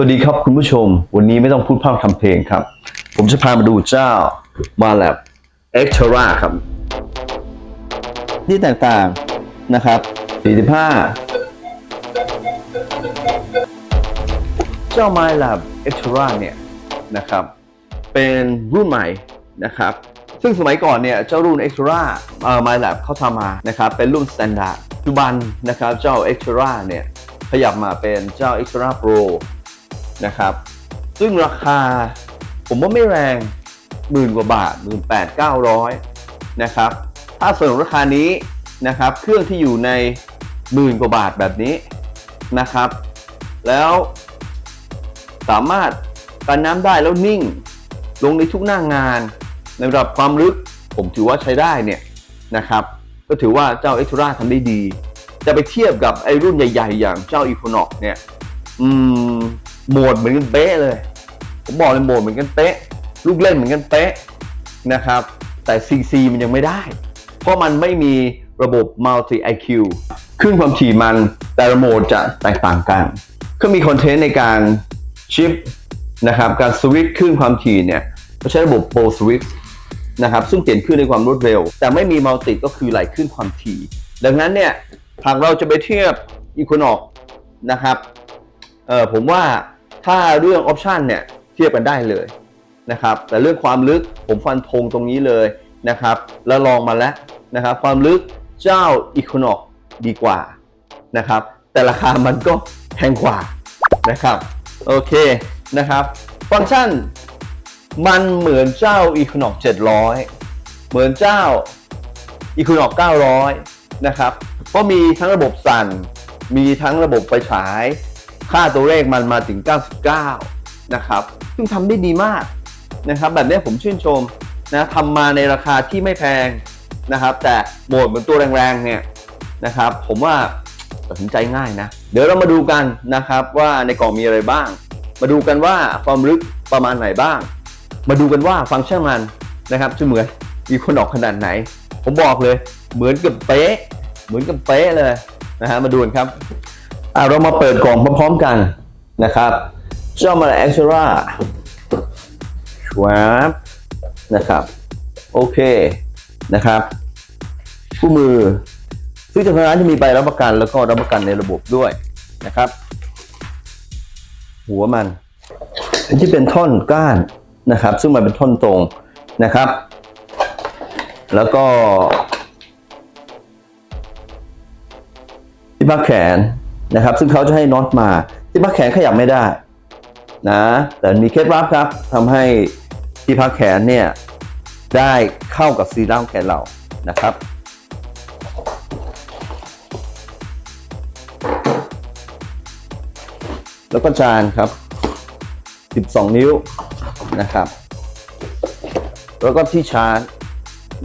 สวัสดีครับคุณผู้ชม วันนี้ไม่ต้องพูดพร่ำทำเพลงครับ ผมจะพามาดูเจ้ามาแลบเอ็กทราครับ ที่ต่างๆนะครับ45 เจ้า m y l a b Extra เนี่ยนะครับ เป็นรุ่นใหม่นะครับ ซึ่งสมัยก่อนเนี่ยเจ้ารุ่น Extra เอ่อ m y l a b เขาทำมานะครับเป็นรุ่น Standard ปัจจุบันนะครับเจ้า Extra เนี่ยขยับมาเป็นเจ้า Extra Pro นะครับ ซึ่งราคาผมว่าไม่แรงหมื่นกว่าบาทหมื่นแปดเก้าร้อยนะครับ ถ้าส่วนราคานี้นะครับ เครื่องที่อยู่ในหมื่นกว่าบาทแบบนี้นะครับ แล้วสามารถกันน้ำได้แล้วนิ่ง ลงในทุกหน้างาน ในระดับความลึกผมถือว่าใช้ได้เนี่ยนะครับ ก็ถือว่าเจ้า e x t r a ทำได้ดี จะไปเทียบกับไอรุ่นใหญ่ ๆ อย่างเจ้า Equinox เนี่ย อืม โหมดเหมือนกันเป๊ะเลย ผมบอกเลยโหมดเหมือนกันเป๊ะ ลูกเล่นเหมือนกันเป๊ะนะครับ แต่ CC มันยังไม่ได้ เพราะมันไม่มีระบบ Multi IQ ขึ้นความถี่มันแต่ละโหมดจะแตกต่างกัน ก็มีคอนเทนต์ในการชิปนะครับการสวิตช์ขึ้นความถี่เนี่ยเขาใช้ระบบ Pro Switch นะครับซึ่งเปลี่ยนขึ้นในความรวดเร็ว แต่ไม่มีมัลติก็คือไหลขึ้นความถี่ ดังนั้นเนี่ยหากเราจะไปเทียบ Equinox นะครับเออผมว่า ถ้าเรื่องออปชันเนี่ยเทียบกันได้เลยนะครับ แต่เรื่องความลึกผมฟันธงตรงนี้เลยนะครับ แล้วลองมาแล้วนะครับ ความลึกเจ้า Equinox ดีกว่านะครับ แต่ราคามันก็แพงกว่านะครับโอเคนะครับ ฟังก์ชันมันเหมือนเจ้า Equinox 700 เหมือนเจ้า Equinox 900 นะครับ เพราะมีทั้งระบบสั่น มีทั้งระบบไฟฉาย ค่าตัวเลขมันมาถึง 99 นะครับ ซึ่งทำได้ดีมากนะครับ แบบนี้ผมชื่นชมนะทำมาในราคาที่ไม่แพงนะครับ แต่โหมดเหมือนตัวแรงๆเนี่ยนะครับ ผมว่าตัดสินใจง่ายนะ เดี๋ยวเรามาดูกันนะครับว่าในกล่องมีอะไรบ้าง มาดูกันว่าความลึกประมาณไหนบ้าง มาดูกันว่าฟังก์ชันมันนะครับจะเหมือนอีคนออกขนาดไหน ผมบอกเลย เหมือนกับเป๊ะ เหมือนกับเป๊ะเลยนะฮะมาดูกันครับ เรามาเปิดกล่องพร้อมๆกันนะครับเจ้ามาเอ็กซ์ตร้าชวบนะครับ โอเคนะครับคู่มือซึ่งทางร้านจะมีใบรับประกันแล้วก็รับประกันในระบบด้วยนะครับ หัวมันที่เป็นท่อนก้านนะครับ ซึ่งมันเป็นท่อนตรงนะครับ แล้วก็ที่พักแขน นะครับ ซึ่งเขาจะให้น็อตมา ที่พักแขนขยับไม่ได้นะแต่มีเคล็ดลับครับทำให้ที่พักแขนเนี่ยได้เข้ากับซีร่ามแขนเรานะครับแล้วก็จานครับ 12 นิ้วนะครับ แล้วก็ที่ชาร์จ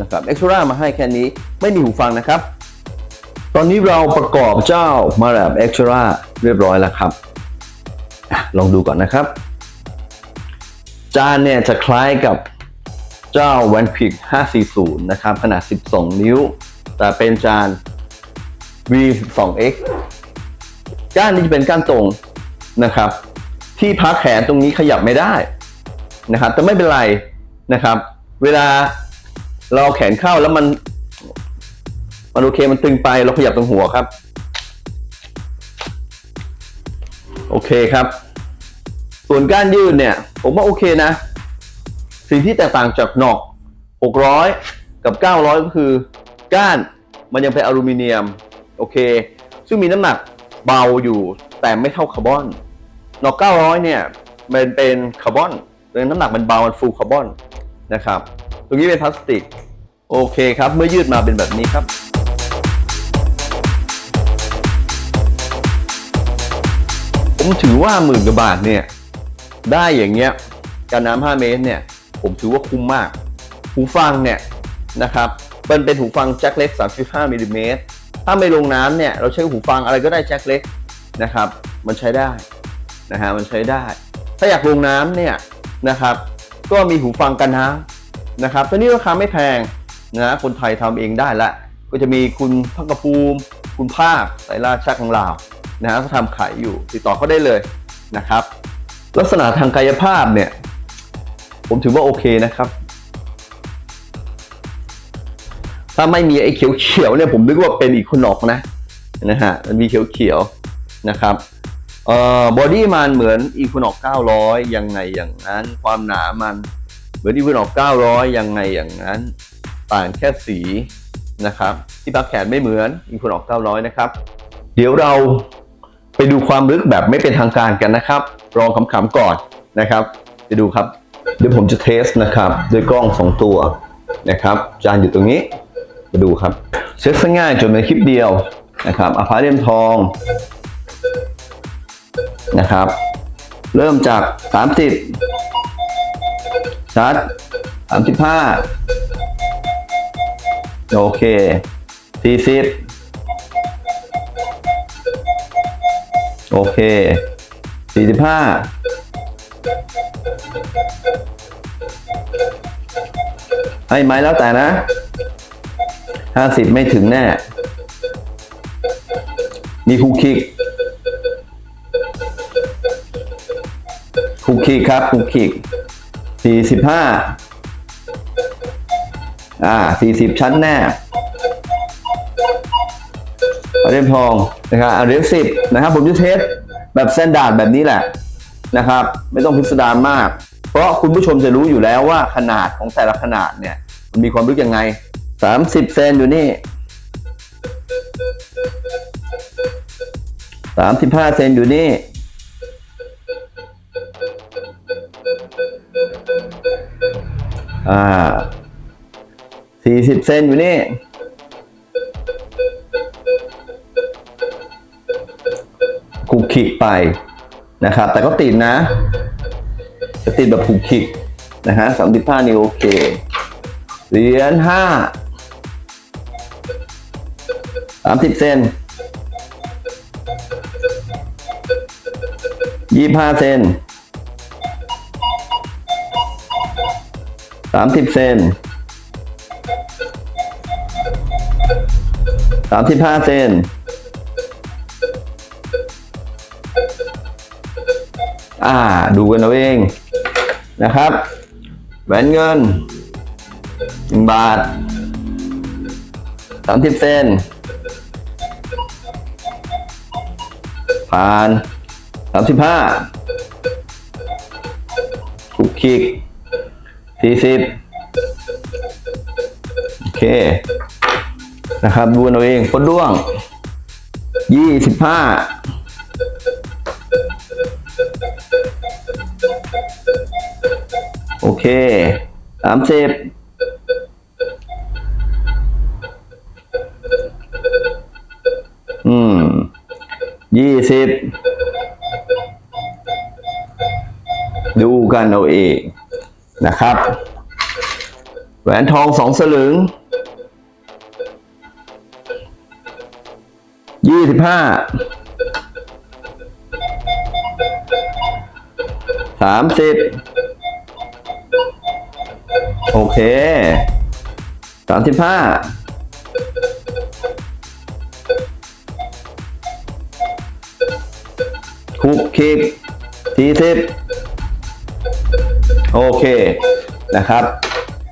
นะครับเอ็กซ์ตร้ามาให้แค่นี้ไม่มีหูฟังนะครับ ตอนนี้เราประกอบเจ้ามาแ a บ Extra เรียบร้อยแล้วครับ ลองดูก่อนนะครับ จานเนี่ยจะคล้ายกับเจ้า o n e p i c 540 นะครับ ขนาด 12 นิ้ว แต่เป็นจาน V12X ก้านนี้จะเป็นก้านตรงนะครับ ที่พักแขนตรงนี้ขยับไม่ได้นะครับ แต่ไม่เป็นไรนะครับ เวลาเราแขนเข้าแล้วมัน มันโอเคมันตึงไปเราขยับตรงหัวครับ โอเคครับ ส่วนก้านยืดเนี่ย ผมว่าโอเคนะ สิ่งที่แตกต่างจากนอก 600 กับ 900 ก็คือ ก้านมันยังเป็นอลูมิเนียม โอเค ซึ่งมีน้ำหนักเบาอยู่แต่ไม่เท่าคาร์บอนนอก 900 เนี่ยมันเป็นคาร์บอนดังนั้นน้ำหนักมันเบา มันฟูลคาร์บอนนะครับ ตรงนี้เป็นพลาสติก โอเคครับ เมื่อยืดมาเป็นแบบนี้ครับ ผมถือว่าหมื่นกว่าบาทเนี่ย ได้อย่างเงี้ยการน้ำ5เมตรเนี่ย ผมถือว่าคุ้มมาก หูฟังเนี่ยนะครับมันเป็นหูฟังแจ็คเล็ก 35มิลลิเมตรถ้าไม่ลงน้ำเนี่ยเราใช้หูฟังอะไรก็ได้แจ็คเล็กนะครับ มันใช้ได้นะฮะมันใช้ได้ ถ้าอยากลงน้ำเนี่ยนะครับ ก็มีหูฟังกันน้ำนะครับตัวนี้ราคาไม่แพงนะคนไทยทำเองได้ละ ก็จะมีคุณพักกระภูมิ คุณภาคสายราชาของเรา นะฮะเขาทำขายอยู่ติดต่อเขาได้เลยนะครับ ลักษณะทางกายภาพเนี่ย ผมถือว่าโอเคนะครับ ถ้าไม่มีไอ้เขียวๆเนี่ยผมนึกว่าเป็นอีกคนนอกนะนะฮะมันมีเขียวๆนะครับเอ่อบอดี้มันเหมือนอีคว o นอก900 ยังไงอย่างนั้น ความหนามันเหมือนอีคว o นอก900 ยังไงอย่างนั้น ต่างแค่สีนะครับ ที่พักแขนไม่เหมือนอีคว o นอก900 นะครับ เดี๋ยวเรา ไปดูความลึกแบบไม่เป็นทางการกันนะครับลองขำๆก่อนนะครับไปดูครับ เดี๋ยวผมจะเทสนะครับด้วยกล้องสองตัวนะครับ จานอยู่ตรงนี้มาดูครับเซตง่ายจนเป็นคลิปเดียวนะครับอาพาเรียมทองนะครับ เริ่มจาก 30 ชัด 35 โอเค 40 โอเค45ให้ไหมแล้วแต่นะห้าสิบไม่ถึงแน่ มีคูคิกคูคิกครับคูคิกสี่สิบห้าอ่าสี่สิบชั้นแน่เอาเรียมทอง นะครับเอาเรียมสิบนะครับผมจะเทสแบบเส้นดาดแบบนี้แหละนะครับ ไม่ต้องพิสดารมาก เพราะคุณผู้ชมจะรู้อยู่แล้วว่าขนาดของแต่ละขนาดเนี่ยมันมีความลึกยังไงสามสิบเซนอยู่นี่สามสิบห้าเซนอยู่นี่อ่าสี่สิบเซนอยู่นี่ คุกคิกไปนะครับ แต่ก็ติดนะจะติดแบบคุกคิกนะฮะสามสิบห้านี่โอเคเหรียญห้าสามสิบเซนยี่ห้าเซนสามสิบเซนสามสิบห้าเซน อ่า ดูกันเอาเองนะครับแหวนเงินหนึ่งบาทสามสิบเซนผ่านสามสิบห้าคุกคิกสี่สิบโอเค นะครับดูเอาเองพดด้วงยี่สิบห้า โอเคสามสิบอืมยี่สิบดูกันเอาเองนะครับ แหวนทองสองสลึงยี่สิบห้าสามสิบ โอเคสามสิบห้าคุกคิกสี่สิบโอเคนะครับ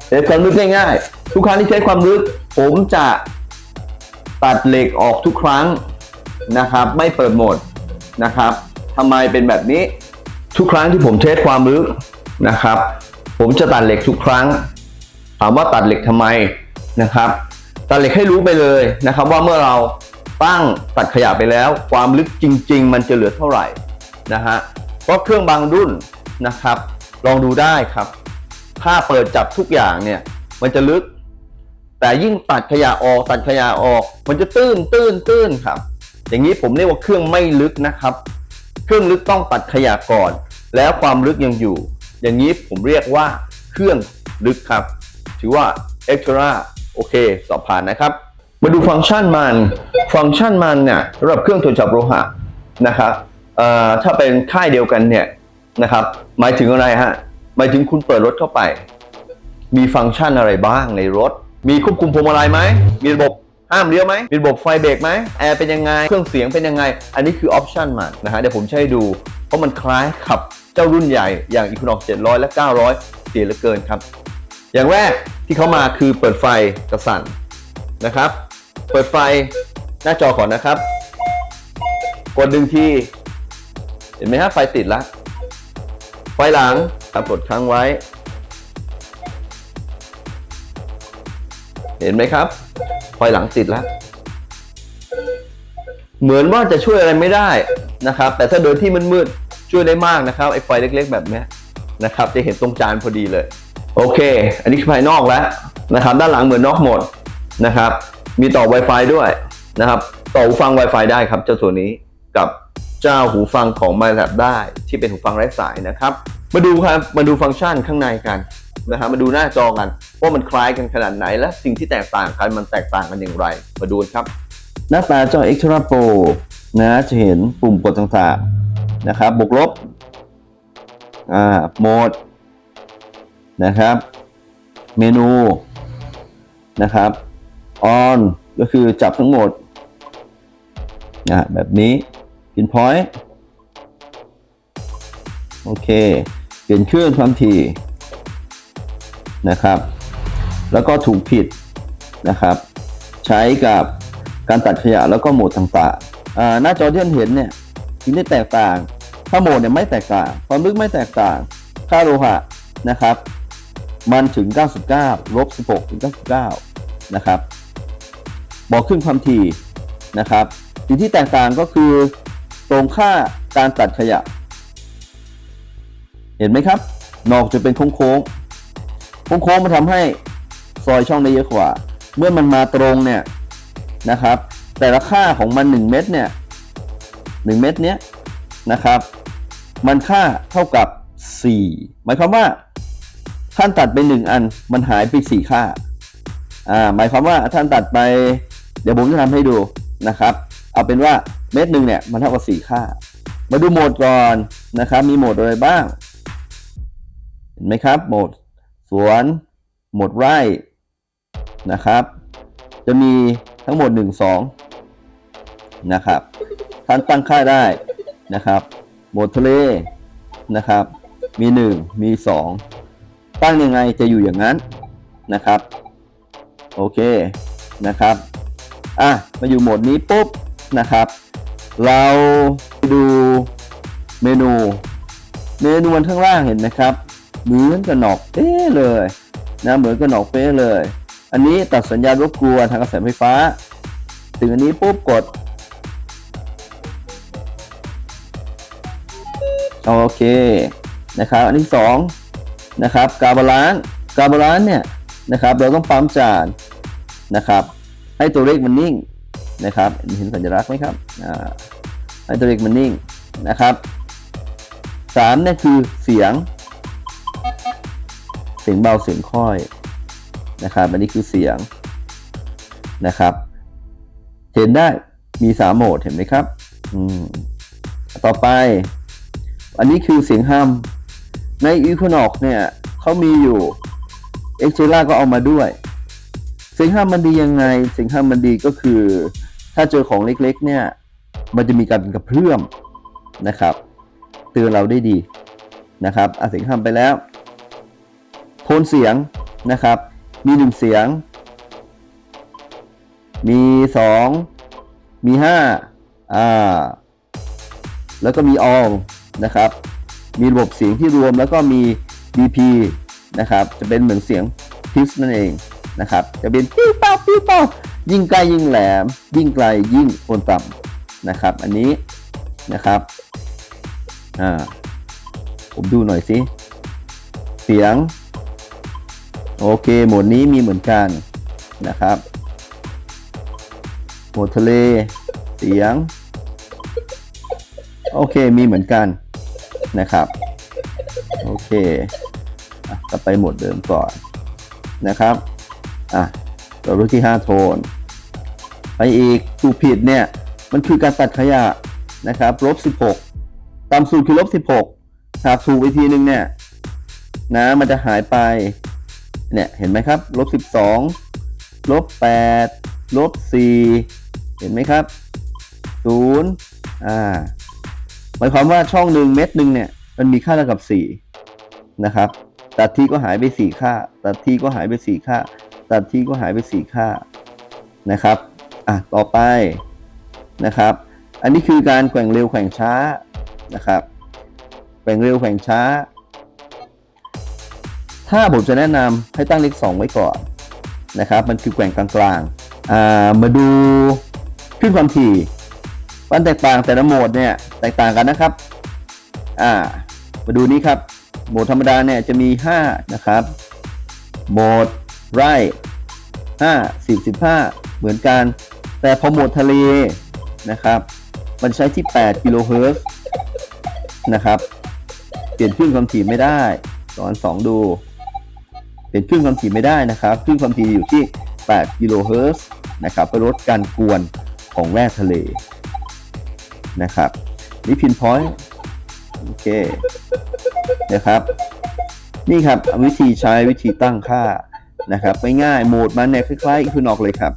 เทสความลึกง่ายๆทุกครั้งที่เทสความลึก ผมจะตัดเหล็กออกทุกครั้งนะครับ ไม่เปิดโหมดนะครับทำไมเป็นแบบนี้ทุกครั้งที่ผมเทสความลึกนะครับ ผมจะตัดเหล็กทุกครั้ง ถามว่าตัดเหล็กทำไมนะครับ ตัดเหล็กให้รู้ไปเลยนะครับ ว่าเมื่อเราตั้งตัดขยะไปแล้ว ความลึกจริง ๆ มันจะเหลือเท่าไหร่นะฮะเพราะเครื่องบางรุ่นนะครับ ลองดูได้ครับ ถ้าเปิดจับทุกอย่างเนี่ย มันจะลึก แต่ยิ่งตัดขยะออกตัดขยะออก มันจะตื้นตื้นตื้นครับ อย่างนี้ผมเรียกว่าเครื่องไม่ลึกนะครับ เครื่องลึกต้องตัดขยะก่อน แล้วความลึกยังอยู่ อย่างนี้ผมเรียกว่าเครื่องลึกครับ ถือว่า extra โอเค สอบผ่านนะครับ มาดูฟังก์ชันมัน ฟังก์ชันมันเนี่ยสำหรับเครื่องตรวจจับโลหะนะครับถ้าเป็นค่ายเดียวกันเนี่ยนะครับ หมายถึงอะไรฮะ หมายถึงคุณเปิดรถเข้าไป มีฟังก์ชันอะไรบ้างในรถ มีควบคุมพวงมาลัยไหม มีระบบห้ามเลี้ยวไหมมีระบบไฟเบรกไหมแอร์เป็นยังไง เครื่องเสียงเป็นยังไง อันนี้คือออปชันมันนะฮะ เดี๋ยวผมให้ดู เพราะมันคล้ายขับ เจ้ารุ่นใหญ่อย่าง Equinox 700 และ 900 เสียเหลือเกินครับ อย่างแรกที่เขามาคือเปิดไฟกระสั่นนะครับ เปิดไฟหน้าจอก่อนนะครับ กดหนึ่งทีเห็นไหมฮะไฟติดแล้วไฟหลังครับกดค้างไว้ เห็นไหมครับ ไฟหลังติดแล้วเหมือนว่าจะช่วยอะไรไม่ได้นะครับ แต่ถ้าโดยที่มันมืดๆ ช่วยได้มากนะครับไอ้ไฟเล็กๆ แบบนี้นะครับ จะเห็นตรงจานพอดีเลย โอเค อันนี้คือภายนอกแล้วนะครับ ด้านหลังเหมือนนอกหมดนะครับ มีต่อ Wi-Fi ด้วยนะครับ ต่อหูฟัง Wi-Fi ได้ครับ เจ้าตัวนี้กับเจ้าหูฟังของ MyLab ได้ ที่เป็นหูฟังไร้สายนะครับ มาดูครับมาดูฟังก์ชันข้างในกันนะครับมาดูหน้าจอกันว่ามันคล้ายกันขนาดไหนและสิ่งที่แตกต่างกันมันแตกต่างกันอย่างไร มาดูครับ หน้าตาจอ Extra Pro นะจะเห็นปุ่มกดต่างๆ นะครับบวกลบอ่าโหมดนะครับ เมนูนะครับ on ก็คือจับทั้งหมดนะแบบนี้ pinpoint โอเค เปลี่ยนเครื่องความถี่นะครับ แล้วก็ถูกผิดนะครับ ใช้กับการตัดขยะแล้วก็โหมดต่างๆหน้าจอที่ท่านเห็นเนี่ย สิ่งที่แตกต่างถ้าโมดเนี่ยไม่แตกต่าง ความลึกไม่แตกต่าง ค่าโลหะนะครับ มันถึง 99ลบ16ถึง99 นะครับ บอกขึ้นความถี่นะครับสิ่งที่แตกต่างก็คือตรงค่าการตัดขยะ เห็นไหมครับ นอกจะเป็นโค้งๆโค้งๆมันทำให้ซอยช่องได้เยอะกว่า เมื่อมันมาตรงเนี่ยนะครับ แต่ละค่าของมัน 1 เม็ดเนี่ย 1 เม็ดเนี้ยนะครับ มันค่าเท่ากับ 4 หมายความว่าท่านตัดไป 1 อันมันหายไป 4 ค่าอ่าหมายความว่าท่านตัดไป เดี๋ยวผมจะทำให้ดูนะครับ เอาเป็นว่าเม็ดหนึ่งเนี่ยมันเท่ากับ 4 ค่า มาดูโหมดก่อนนะครับ มีโหมดอะไรบ้างเห็นไหมครับโหมดสวนโหมดไร่นะครับ จะมีทั้งหมด 1 2 นะครับ ท่านตั้งค่าได้นะครับโหมดทะเลนะครับ มี 1 มี 2 ตั้งยังไงจะอยู่อย่างนั้นนะครับ โอเคนะครับอะมาอยู่โหมดนี้ปุ๊บนะครับ เราดูเมนู เมนูมันข้างล่างเห็นไหมครับเหมือนกับหนอกเป๊ะเลยนะเหมือนกับหนอกเป๊ะเลย อันนี้ตัดสัญญาณรบกวนทางกระแสไฟฟ้า ถึงอันนี้ปุ๊บกด โอเคนะครับอันที่สองนะครับกาบาลานซ์กาบาลานซ์เนี่ยนะครับเราต้องปั๊มจานนะครับให้ตัวเลขมันนิ่งนะครับเห็นสัญลักษณ์ไหมครับให้ตัวเลขมันนิ่งนะครับสามเนี่ยคือเสียง เสียงเบาเสียงค่อยนะครับอันนี้คือเสียงนะครับเห็นได้มีสามโหมดเห็นไหมครับ อืม ต่อไป อันนี้คือเสียงฮัมใน Equinox เนี่ยเขามีอยู่ e x t r a ก็เอามาด้วย เสียงฮัมมันดียังไง เสียงฮัมมันดีก็คือ ถ้าเจอของเล็กๆ เนี่ย มันจะมีการกระเพื่อมนะครับ เตือนเราได้ดีนะครับอะเสียงฮัมไปแล้ว โทนเสียงนะครับ มีหนึ่งเสียง มีสองมีห้าอ่า แล้วก็มี all นะครับ มีระบบเสียงที่รวมแล้วก็มี DP นะครับ จะเป็นเหมือนเสียงพิสนั่นเองนะครับ จะเป็นปิ้วเป้าปิ้วเป้ายิ่งไกลยิ่งแหลม ยิ่งไกลยิ่งโคนต่ำนะครับ อันนี้นะครับ อ่า ผมดูหน่อยสิ เสียง โอเค โหมดนี้มีเหมือนกันนะครับ โหมดทะเล เสียง โอเค มีเหมือนกัน นะครับ โอเคอะก็ไปหมดเดิมก่อนนะครับอะเรารู้ที่ 5 โทน ไปอีกถูกผิดเนี่ย มันคือการตัดขยะนะครับลบ16 ตามสูตรคือลบ16หากถูกไปทีนึงเนี่ยนะมันจะหายไป เนี่ย เห็นไหมครับลบ12ลบ8ลบ4เห็นไหมครับ0อ่า หมายความว่าช่องหนึ่งเม็ดหนึ่งเนี่ยมันมีค่าเท่ากับ4นะครับ ตัดที่ก็หายไป4ค่า ตัดที่ก็หายไป4ค่า ตัดที่ก็หายไป4ค่านะครับอะต่อไปนะครับ อันนี้คือการแกว่งเร็วแกว่งช้านะครับแกว่งเร็วแกว่งช้า ถ้าผมจะแนะนำให้ตั้งเลข2ไว้ก่อนนะครับ มันคือแกว่งกลางๆอ่ามาดูขึ้นความถี่ วันแตกต่างแต่ละโหมดเนี่ยแตกต่างกันนะครับ อ่า มาดูนี้ครับ โหมดธรรมดาเนี่ยจะมี 5 นะครับ โหมดไร่5 10 15 เหมือนกัน แต่พอโหมดทะเลนะครับ มันใช้ที่ 8 กิโลเฮิร์ตซ์นะครับ เปลี่ยนคลื่นความถี่ไม่ได้ตอนสองดู เปลี่ยนคลื่นความถี่ไม่ได้นะครับคลื่นความถี่อยู่ที่ 8 กิโลเฮิร์ตซ์นะครับเพื่อลดการกวนของแร่ทะเล นะครับ นี่พินพอยต์โอเคนะครับ นี่ครับวิธีใช้วิธีตั้งค่านะครับไม่ง่ายโหมดมันเนี่ยคล้ายๆคุณออกเลยครับ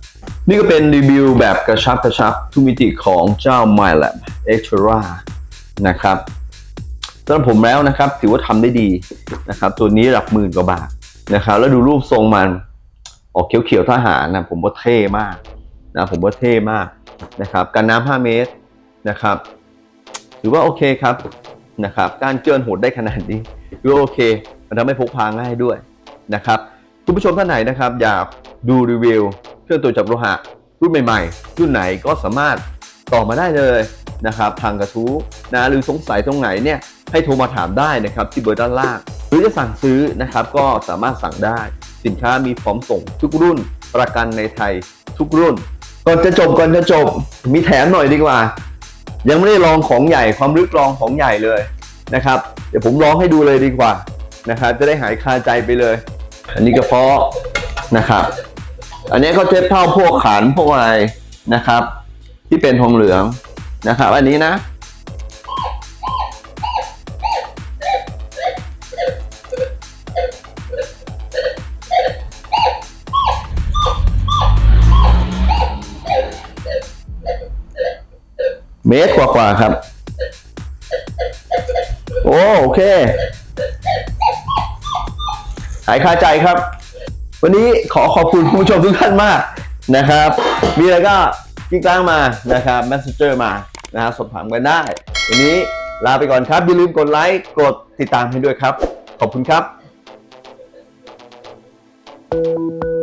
นี่ก็เป็นรีวิวแบบกระชับกระชับทุกมิติของเจ้า MyLab Extra นะครับสำหรับผมแล้วนะครับ ถือว่าทำได้ดีนะครับ ตัวนี้หลักหมื่นกว่าบาทนะครับ แล้วดูรูปทรงมันออกเขียวๆทหารนะผมว่าเท่มากนะผมว่าเท่มากนะครับกันน้ำ5เมตร นะครับถือว่าโอเคครับนะครับ การเจือนโหดได้ขนาดนี้ถือว่าโอเค มันทำให้พกพาง่ายด้วยนะครับคุณผู้ชมท่านไหนนะครับ อยากดูรีวิวเครื่องตรวจจับโลหะรุ่นใหม่ๆรุ่นไหนก็สามารถต่อมาได้เลยนะครับ ทางกระทู้นะหรือสงสัยตรงไหนเนี่ยให้โทรมาถามได้นะครับที่เบอร์ด้านล่าง หรือจะสั่งซื้อนะครับก็สามารถสั่งได้ สินค้ามีพร้อมส่งทุกรุ่นประกันในไทยทุกรุ่น ก่อนจะจบก่อนจะจบมีแถมหน่อยดีกว่า ยังไม่ได้ลองของใหญ่ความลึกลองของใหญ่เลยนะครับ เดี๋ยวผมลองให้ดูเลยดีกว่านะครับจะได้หายคาใจไปเลย อันนี้กระเพาะนะครับ อันนี้ก็เทปเท่าพวกขานพวกอะไรนะครับ ที่เป็นทองเหลืองนะครับ อันนี้นะ เมตรกว่าๆครับ โอ้โอเค หายคาใจครับ วันนี้ขอขอบคุณคุณผู้ชมทุกท่านมากนะครับ มีอะไรก็กิ๊กล้างมานะครับ messenger มานะครับสอบถามกันได้ วันนี้ลาไปก่อนครับ อย่าลืมกดไลค์ กดติดตามให้ด้วยครับ ขอบคุณครับ